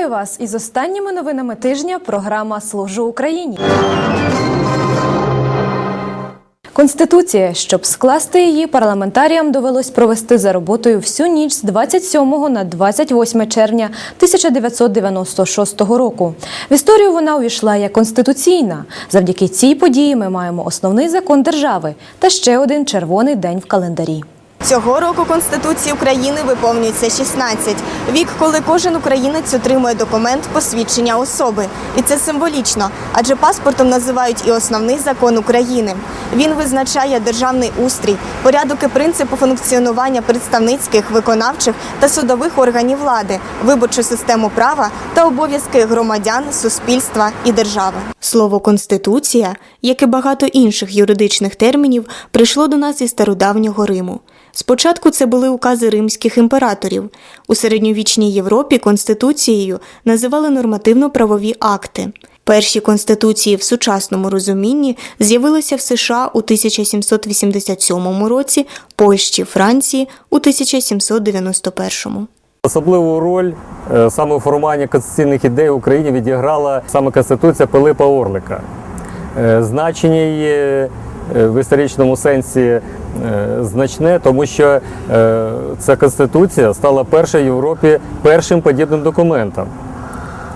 Вітаю вас із останніми новинами тижня. Програма Служу Україні. Конституція, щоб скласти її, парламентаріям довелось провести за роботою всю ніч з 27 на 28 червня 1996 року. В історію вона увійшла як конституційна. Завдяки цій події ми маємо основний закон держави та ще один червоний день в календарі. Цього року Конституції України виповнюється 16. Вік, коли кожен українець отримує документ посвідчення особи. І це символічно, адже паспортом називають і основний закон України. Він визначає державний устрій, порядок і принципи функціонування представницьких, виконавчих та судових органів влади, виборчу систему права та обов'язки громадян, суспільства і держави. Слово конституція, як і багато інших юридичних термінів, прийшло до нас із стародавнього Риму. Спочатку це були укази римських імператорів. У середньовічній Європі конституцією називали нормативно-правові акти. Перші конституції в сучасному розумінні з'явилися в США у 1787 році, Польщі, Франції у 1791. Особливу роль е, саме у формуванні конституційних ідей в Україні відіграла саме Конституція Пилипа Орлика. Е, Значення її в історичному сенсі е, значне, тому що е, ця конституція стала першою в Європі першим подібним документом.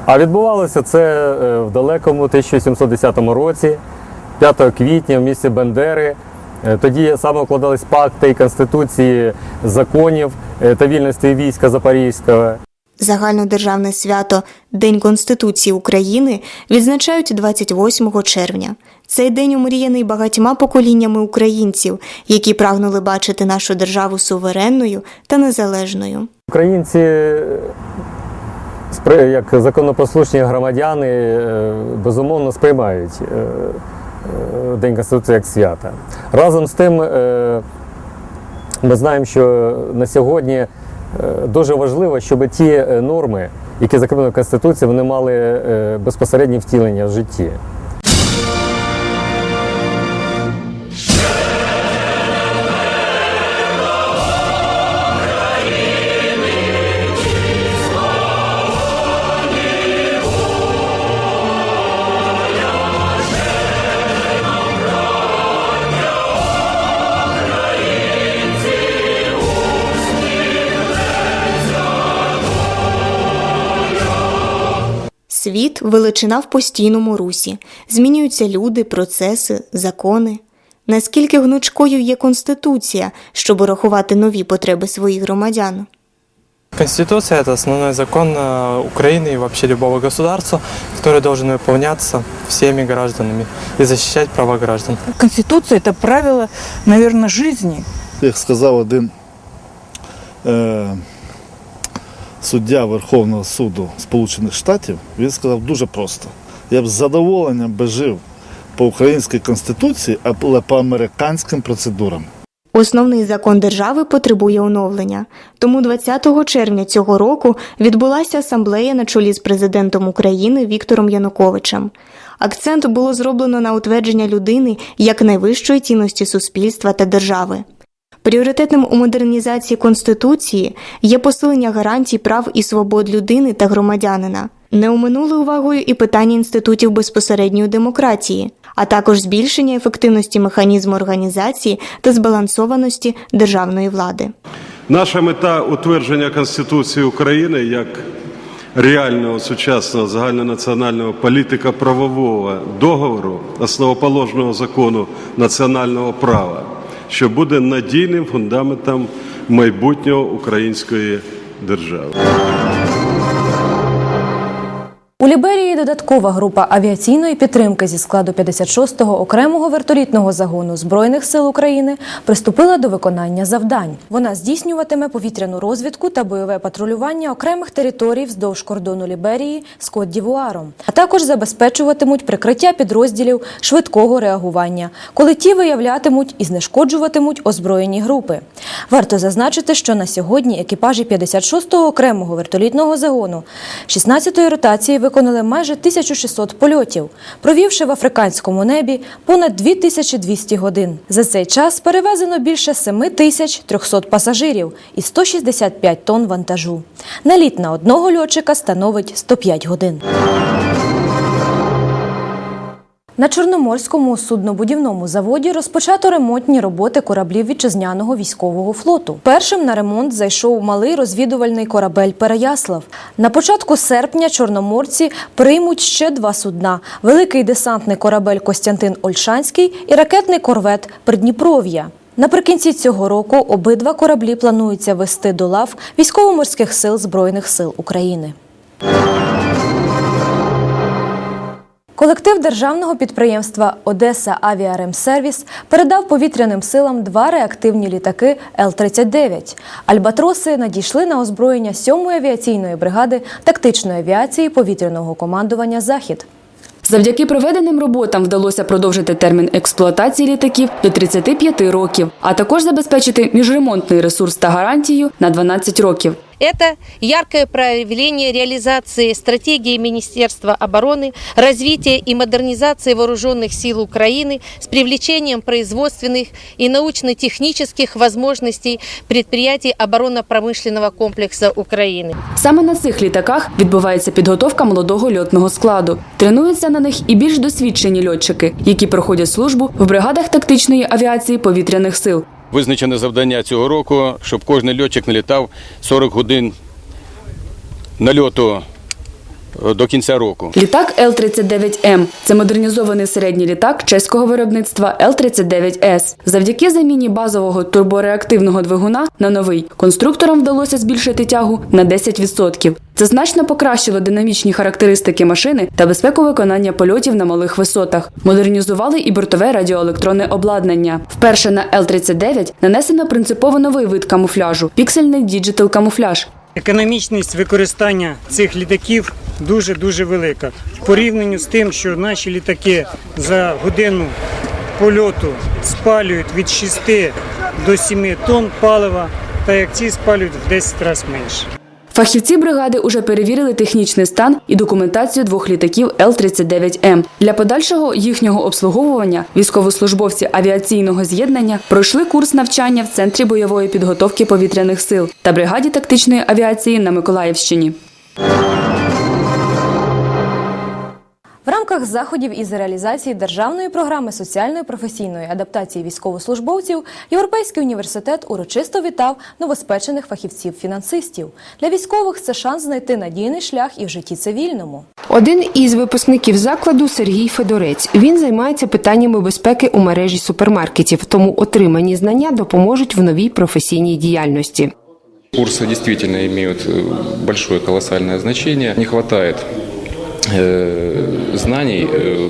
А відбувалося це е, в далекому 1710 році, 5 квітня в місті Бендери. Е, Тоді саме укладались пакти і конституції законів е, та вільності війська Запорізького. Загальнодержавне свято День Конституції України відзначають 28 червня. Цей день омріяний багатьма поколіннями українців, які прагнули бачити нашу державу суверенною та незалежною. Українці, е, як законопослушні громадяни, е, безумовно сприймають е, День Конституції як свята. Разом з тим, ми знаємо, що на сьогодні дуже важливо, щоб ті е, норми, які закріплені в Конституції, вони мали е, безпосереднє втілення в житті. Світ величина в постійному русі. Змінюються люди, процеси, закони. Наскільки гнучкою є Конституція, щоб урахувати нові потреби своїх громадян? Конституция – это основной закон э, Украины и вообще любого государства, который должен выполняться всеми гражданами и защищать права граждан. Конституция – это правило, наверное, жизни. як сказав один е, суддя Верховного суду Сполучених Штатів, він сказав дуже просто. Я б з задоволенням би жив по українській конституції, але по американським процедурам. Основний закон держави потребує оновлення. Тому 20 червня цього року відбулася асамблея на чолі з президентом України Віктором Януковичем. Акцент було зроблено на утвердження людини як найвищої цінності суспільства та держави. Пріоритетним у модернізації Конституції є посилення гарантій прав і свобод людини та громадянина. Не оминули увагою і питання інститутів безпосередньої демократії, а також збільшення ефективності механізму організації та збалансованості державної влади. Наша мета утвердження Конституції України як реального сучасного загальнонаціонального політико-правового договору, основоположного закону національного права, що буде надійним фундаментом майбутнього української держави. У Ліберії додаткова група авіаційної підтримки зі складу 56-го окремого вертолітного загону Збройних сил України приступила до виконання завдань. Вона здійснюватиме повітряну розвідку та бойове патрулювання окремих територій вздовж кордону Ліберії з Кот-Дівуаром, а також забезпечуватимуть прикриття підрозділів швидкого реагування, коли ті виявлятимуть і знешкоджуватимуть озброєні групи. Варто зазначити, що на сьогодні екіпажі 56-го окремого вертолітного загону 16-ї ротації виконали майже 1600 польотів, провівши в африканському небі понад 2200 годин. За цей час перевезено більше 7300 пасажирів і 165 тонн вантажу. Наліт на одного льотчика становить 105 годин. На Чорноморському суднобудівному заводі розпочато ремонтні роботи кораблів вітчизняного військового флоту. Першим на ремонт зайшов малий розвідувальний корабель Переяслав. На початку серпня чорноморці приймуть ще два судна: великий десантний корабель Костянтин Ольшанський і ракетний корвет Придніпров'я. Наприкінці цього року обидва кораблі планується вести до лав військово-морських сил Збройних сил України. Колектив державного підприємства Одеса Авіаремсервіс передав повітряним силам два реактивні літаки Л-39. Альбатроси надійшли на озброєння 7-ї авіаційної бригади тактичної авіації повітряного командування Захід. Завдяки проведеним роботам вдалося продовжити термін експлуатації літаків до 35 років, а також забезпечити міжремонтний ресурс та гарантію на 12 років. Это яркое проявление реализации стратегии Министерства обороны, развития и модернизации вооруженных сил Украины с привлечением производственных и научно-технических возможностей предприятий оборонно-промышленного комплекса Украины. Саме на цих літаках відбувається підготовка молодого льотного складу. Тренуються на них і більш досвідчені льотчики, які проходять службу в бригадах тактичної авіації повітряних сил. Визначене завдання цього року, щоб кожен льотчик налітав 40 годин нальоту до кінця року. Літак Л-39М – це модернізований середній літак чеського виробництва Л-39С. Завдяки заміні базового турбореактивного двигуна на новий конструкторам вдалося збільшити тягу на 10%. Це значно покращило динамічні характеристики машини та безпеку виконання польотів на малих висотах. Модернізували і бортове радіоелектронне обладнання. Вперше на Л-39 нанесено принципово новий вид камуфляжу – піксельний діджитал камуфляж. Економічність використання цих літаків дуже дуже велика в порівнянні з тим, що наші літаки за годину польоту спалюють від 6 до 7 тонн палива, та як ці спалюють в 10 разів менше. Фахівці бригади уже перевірили технічний стан і документацію двох літаків Л-39М. Для подальшого їхнього обслуговування військовослужбовці авіаційного з'єднання пройшли курс навчання в Центрі бойової підготовки повітряних сил та бригаді тактичної авіації на Миколаївщині. В рамках заходів із реалізації державної програми соціальної професійної адаптації військовослужбовців Європейський університет урочисто вітав новоспечених фахівців-фінансистів. Для військових це шанс знайти надійний шлях і в житті цивільному. Один із випускників закладу Сергій Федорець. Він займається питаннями безпеки у мережі супермаркетів, тому отримані знання допоможуть в новій професійній діяльності. Курсы действительно имеют э, большое колоссальное значение. Не хватает э, знаний э,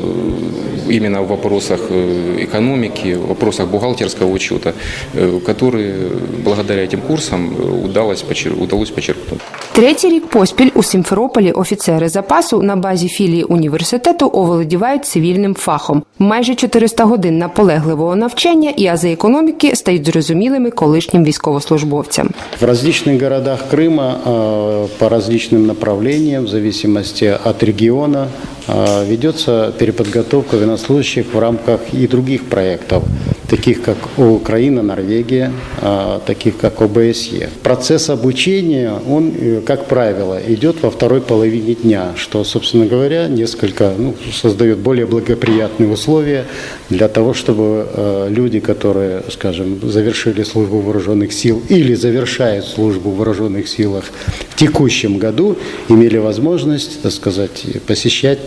именно в вопросах э, экономики, в вопросах бухгалтерского учета, э, которые благодаря этим курсам э, удалось, почер- удалось почерпнуть. Третій рік поспіль у Сімферополі офіцери запасу на базі філії університету оволодівають цивільним фахом. Майже 400 годин наполегливого навчання і ази економіки стають зрозумілими колишнім військовослужбовцям. В различных городах Крыма э, по различным направлениям, в зависимости от региона, э, ведется переподготовка военнослужащих в рамках и других проектов, таких как Украина, Норвегия, э, таких как ОБСЕ. Процесс обучения, он, э, как правило, идет во второй половине дня, что, собственно говоря, несколько ну, создает более благоприятные условия для того, чтобы э, люди, которые, скажем, завершили службу вооруженных сил или завершают службу в вооруженных силах текущем году, имели возможность, так сказать, посещать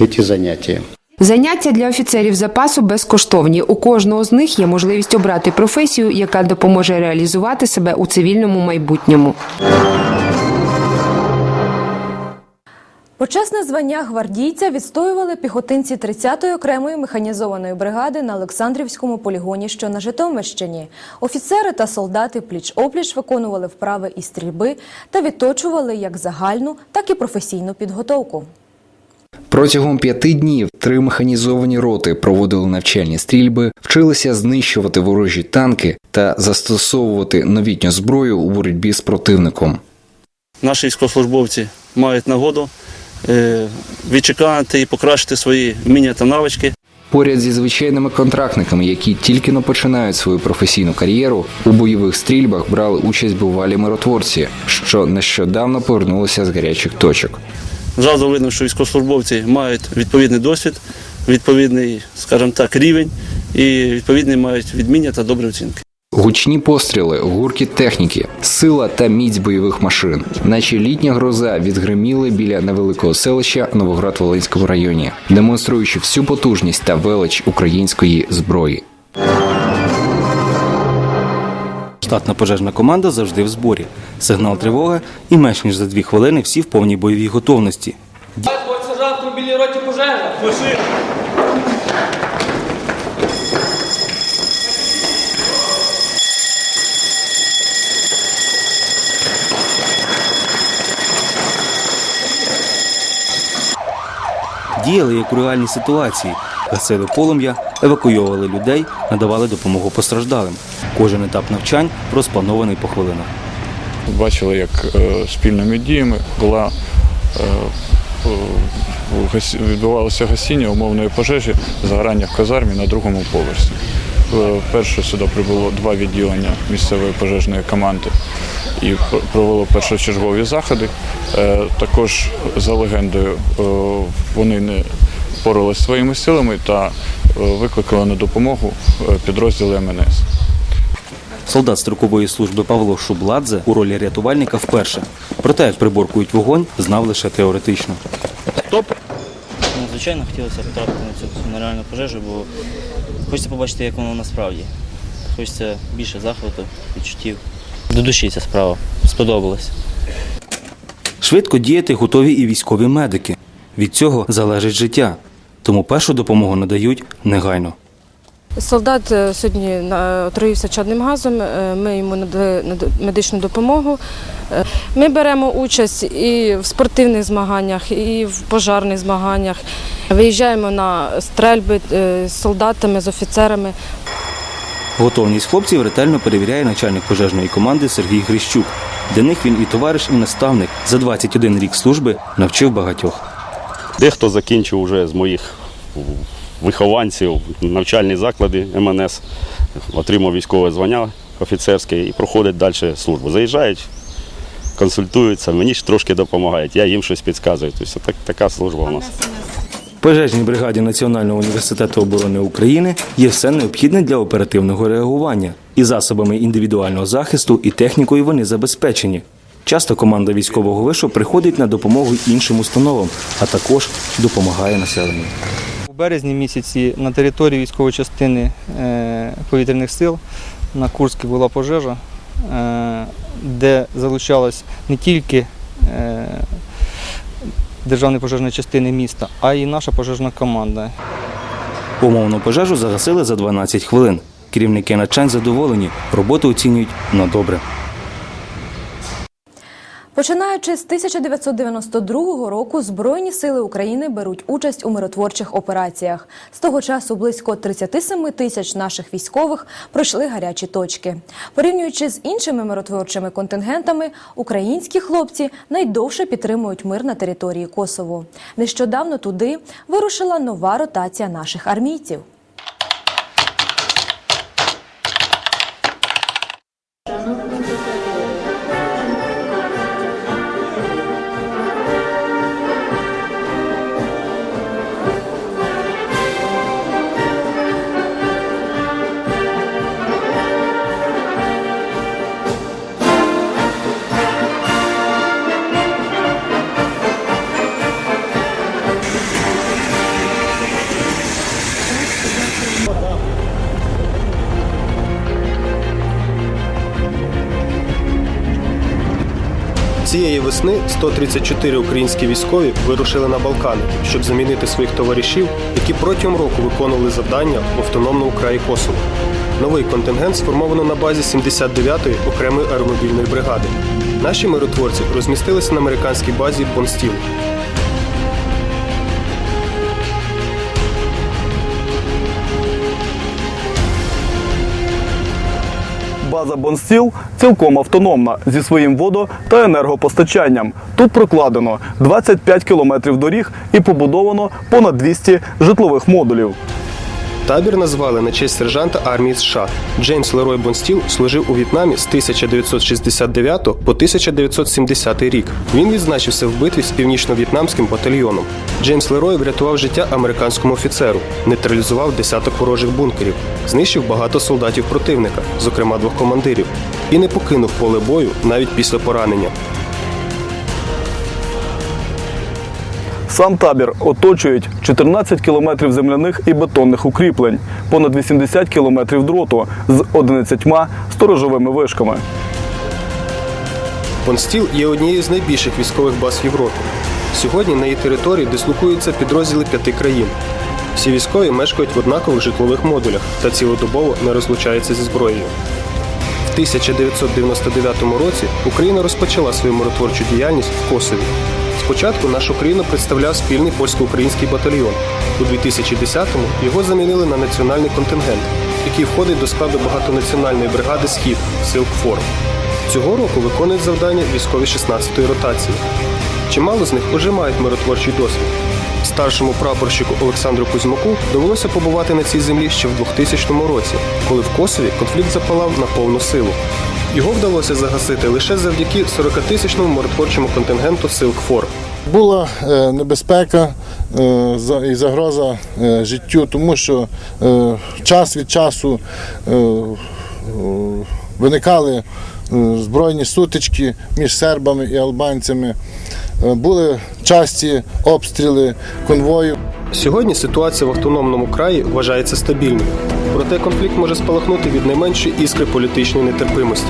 эти занятия. Заняття для офіцерів запасу безкоштовні. У кожного з них є можливість обрати професію, яка допоможе реалізувати себе у цивільному майбутньому. Почесне звання гвардійця відстоювали піхотинці 30-ї окремої механізованої бригади на Олександрівському полігоні, що на Житомирщині. Офіцери та солдати пліч-опліч виконували вправи із стрільби та відточували як загальну, так і професійну підготовку. Протягом п'яти днів три механізовані роти проводили навчальні стрільби, вчилися знищувати ворожі танки та застосовувати новітню зброю у боротьбі з противником. Наші військовослужбовці мають нагоду відчекати і покращити свої вміння та навички. Поряд зі звичайними контрактниками, які тільки но починають свою професійну кар'єру, у бойових стрільбах брали участь бувалі миротворці, що нещодавно повернулися з гарячих точок. Зразу видно, що військовослужбовці мають відповідний досвід, відповідний, скажімо так, рівень і відповідний мають відміння та добрі оцінки. Гучні постріли, гуркіт техніки, сила та міць бойових машин, наче літня гроза відгриміли біля невеликого селища Новоград Волинському районі, демонструючи всю потужність та велич української зброї. Штатна пожежна команда завжди в зборі. Сигнал тривоги і менш ніж за дві хвилини всі в повній бойовій готовності. Сержант білій роті пожежа. Діяли як у реальній ситуації, гасили полум'я, евакуйовували людей, надавали допомогу постраждалим. Кожен етап навчань розпланований по хвилинах. Бачили, як е, спільними діями була е, е, відбувалося гасіння умовної пожежі загорання в казармі на другому поверсі. Перше сюди прибуло два відділення місцевої пожежної команди і провело першочергові заходи. Е, Також за легендою е, вони не поралися своїми силами та е, викликали на допомогу підрозділи МНС. Солдат строкової служби Павло Шубладзе у ролі рятувальника вперше. Проте, як приборкують вогонь, знав лише теоретично. Ну, звичайно, хотілося потрапити на цю на реальну пожежу, бо хочеться побачити, як воно насправді. Хочеться більше захвату, відчуттів. До душі ця справа. Сподобалось. Швидко діяти готові і військові медики. Від цього залежить життя. Тому першу допомогу надають негайно. Солдат е, сьогодні отруївся чадним газом. е, Ми йому надали медичну допомогу. Е, Ми беремо участь і в спортивних змаганнях, і в пожарних змаганнях. Виїжджаємо на стрельби е, з солдатами, з офіцерами. Готовність хлопців ретельно перевіряє начальник пожежної команди Сергій Грищук. Для них він і товариш, і наставник. За 21 рік служби навчив багатьох. Дехто закінчив вже з моїх вихованців навчальні заклади МНС, отримав військове звання офіцерське і проходить далі службу. Заїжджають, консультуються, мені ж трошки допомагають, я їм щось підказую. Тобто так, така служба у нас. Пожежній бригаді Національного університету оборони України є все необхідне для оперативного реагування. І засобами індивідуального захисту, і технікою вони забезпечені. Часто команда військового вишу приходить на допомогу іншим установам, а також допомагає населенню. У березні місяці на території військової частини е, повітряних сил на Курській була пожежа, е, де залучалась не тільки державні пожежні частини міста, а й наша пожежна команда. Умовну пожежу загасили за 12 хвилин. Керівники начань задоволені, роботу оцінюють на добре. Починаючи з 1992 року, Збройні сили України беруть участь у миротворчих операціях. З того часу близько 37 тисяч наших військових пройшли гарячі точки. Порівнюючи з іншими миротворчими контингентами, українські хлопці найдовше підтримують мир на території Косово. Нещодавно туди вирушила нова ротація наших армійців. Весни 134 українські військові вирушили на Балкани, щоб замінити своїх товаришів, які протягом року виконували завдання в автономному краї Косово. Новий контингент сформовано на базі 79-ї окремої аеромобільної бригади. Наші миротворці розмістилися на американській базі Бонстіл. База Бонстіл цілком автономна зі своїм водо- та енергопостачанням. Тут прокладено 25 кілометрів доріг і побудовано понад 200 житлових модулів. Табір назвали на честь сержанта армії США. Джеймс Лерой Бонстіл служив у В'єтнамі з 1969 по 1970 рік. Він відзначився в битві з північно-в'єтнамським батальйоном. Джеймс Лерой врятував життя американському офіцеру, нейтралізував десяток ворожих бункерів, знищив багато солдатів противника, зокрема двох командирів, і не покинув поле бою навіть після поранення. Сам табір оточують 14 кілометрів земляних і бетонних укріплень, понад 80 кілометрів дроту з 11 сторожовими вишками. Бонстіл є однією з найбільших військових баз Європи. Сьогодні на її території дислокуються підрозділи п'яти країн. Всі військові мешкають в однакових житлових модулях та цілодобово не розлучаються зі зброєю. В 1999 році Україна розпочала свою миротворчу діяльність в Косові. Спочатку нашу країну представляв спільний польсько-український батальйон. У 2010-му його замінили на національний контингент, який входить до складу багатонаціональної бригади Схід Силкфор. Цього року виконують завдання військові 16-ї ротації. Чимало з них уже мають миротворчий досвід. Старшому прапорщику Олександру Кузьмаку довелося побувати на цій землі ще в 2000 році, коли в Косові конфлікт запалав на повну силу. Його вдалося загасити лише завдяки 40-тисячному миротворчому контингенту сил КФОР. Була е, небезпека е, і загроза е, життю, тому що час від часу виникали збройні сутички між сербами і албанцями. Були часті обстріли конвою. Сьогодні ситуація в автономному краї вважається стабільною. Проте конфлікт може спалахнути від найменшої іскри політичної нетерпимості.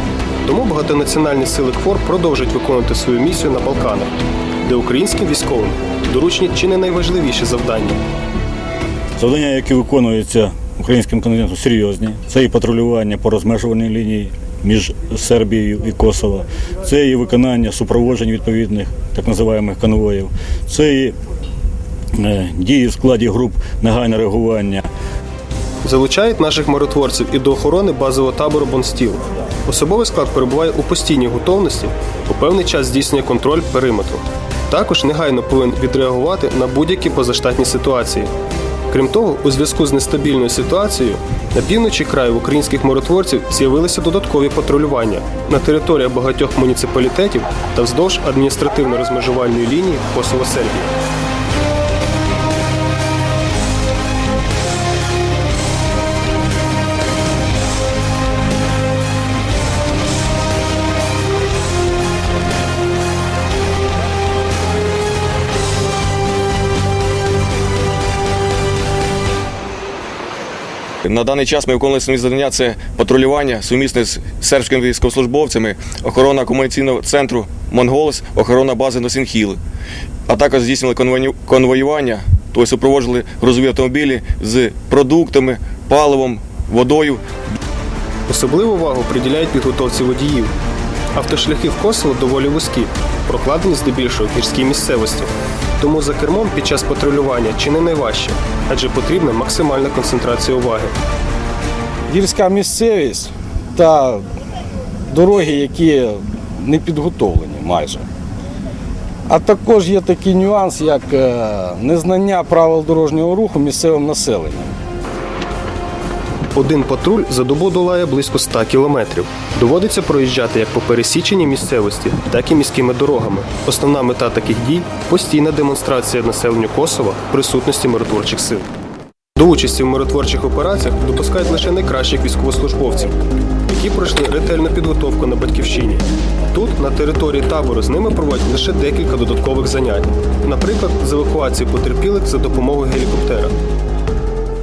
Тому багатонаціональні сили КФОР продовжують виконувати свою місію на Балканах, де українським військовим доручені чи не найважливіші завдання. Завдання, які виконуються українським контингентом, серйозні. Це і патрулювання по розмежувальній лінії між Сербією і Косово, це і виконання супроводжень відповідних так називаємих конвоїв, це і е, дії в складі груп негайне реагування. Залучають наших миротворців і до охорони базового табору Бонстіл. Особовий склад перебуває у постійній готовності, у певний час здійснює контроль периметру. Також негайно повинен відреагувати на будь-які позаштатні ситуації. Крім того, у зв'язку з нестабільною ситуацією на півночі краю українських миротворців з'явилися додаткові патрулювання на територіях багатьох муніципалітетів та вздовж адміністративно-розмежувальної лінії Косово-Сербії. На даний час ми виконували свої завдання це патрулювання сумісне з сербськими військовослужбовцями, охорона комунікаційного центру Монголос, охорона бази Носінхіл. А також конвою- конвоювання, тобто супроводжували грузові автомобілі з продуктами, паливом, водою. Особливу увагу приділяють підготовці водіїв. Автошляхи в Косово доволі вузькі, прокладені здебільшого в гірській місцевості. Тому за кермом під час патрулювання чи не найважче, адже потрібна максимальна концентрація уваги. гірська місцевість та дороги, які не підготовлені майже. А також є такий нюанс, як е, незнання правил дорожнього руху місцевим населенням. Один патруль за добу долає близько 100 кілометрів. Доводиться проїжджати як по пересіченій місцевості, так і міськими дорогами. Основна мета таких дій постійна демонстрація населенню Косова присутності миротворчих сил. До участі в миротворчих операціях допускають лише найкращих військовослужбовців, які пройшли ретельну підготовку на батьківщині. Тут, на території табору, з ними проводять лише декілька додаткових занять, наприклад, з евакуації потерпілих за допомогою гелікоптера.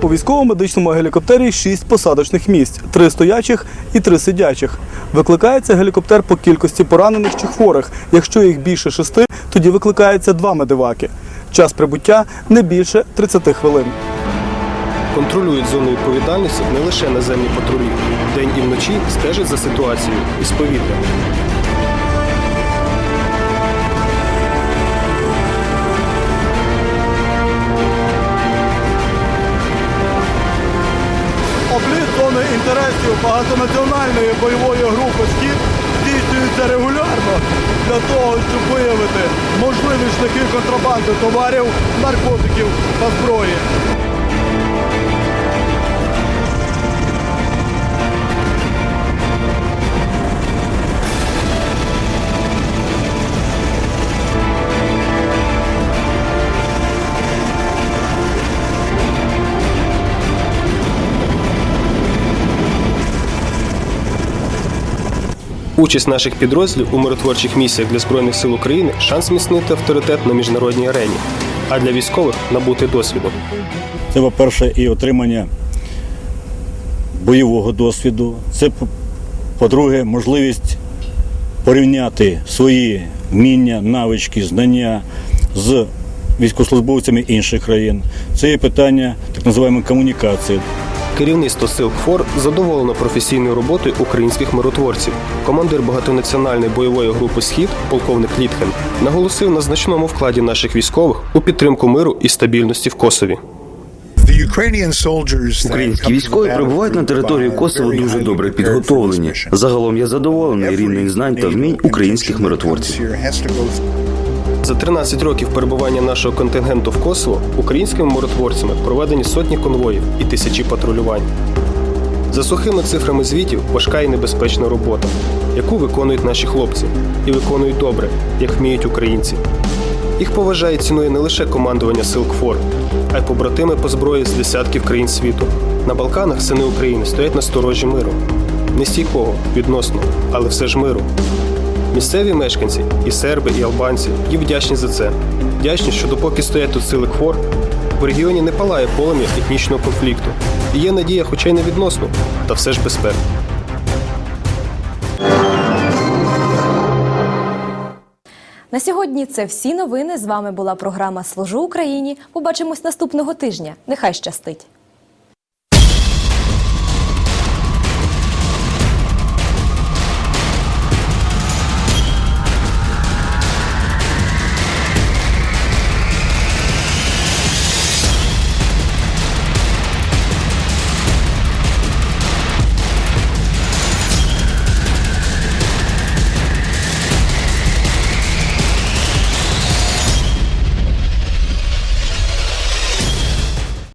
У військово-медичному гелікоптері 6 посадочних місць, 3 стоячих і 3 сидячих. Викликається гелікоптер по кількості поранених чи хворих. Якщо їх більше 6, тоді викликається 2 медиваки. Час прибуття не більше 30 хвилин. Контролюють зону відповідальності не лише наземні патрулі. День і вночі стежать за ситуацією із повітря. Окремої бойової групи «Схід» здійснюється регулярно для того, щоб виявити можливі шляхи контрабанди товарів, наркотиків та зброї. Участь наших підрозділів у миротворчих місіях для Збройних сил України шанс зміцнити авторитет на міжнародній арені, а для військових набути досвіду. Це, по-перше, і отримання бойового досвіду. Це, по- по-друге, можливість порівняти свої вміння, навички, знання з військовослужбовцями інших країн. Це є питання так називаємо комунікації. Керівництво сил КФОР задоволено професійною роботою українських миротворців. Командир багатонаціональної бойової групи Схід, полковник Літхен, наголосив на значному вкладі наших військових у підтримку миру і стабільності в Косові. Українські військові перебувають на території Косово дуже добре підготовлені. Загалом я задоволений рівнем знань та вмінь українських миротворців. За 13 років перебування нашого контингенту в Косово українськими миротворцями проведені сотні конвоїв і тисячі патрулювань. За сухими цифрами звітів важка і небезпечна робота, яку виконують наші хлопці, і виконують добре, як вміють українці. Їх поважає і цінує не лише командування сил КФОР, а й побратими по зброї з десятків країн світу. На Балканах сини України стоять на сторожі миру. Не стійкого, відносно, але все ж миру. Місцеві мешканці, і серби, і албанці, їм вдячні за це. Вдячні, що допоки стоять тут сили КФОР, в регіоні не палає полум'я етнічного конфлікту. І є надія, хоча й не відносно, та все ж безпека. На сьогодні це всі новини. З вами була програма Служу Україні. Побачимось наступного тижня. Нехай щастить!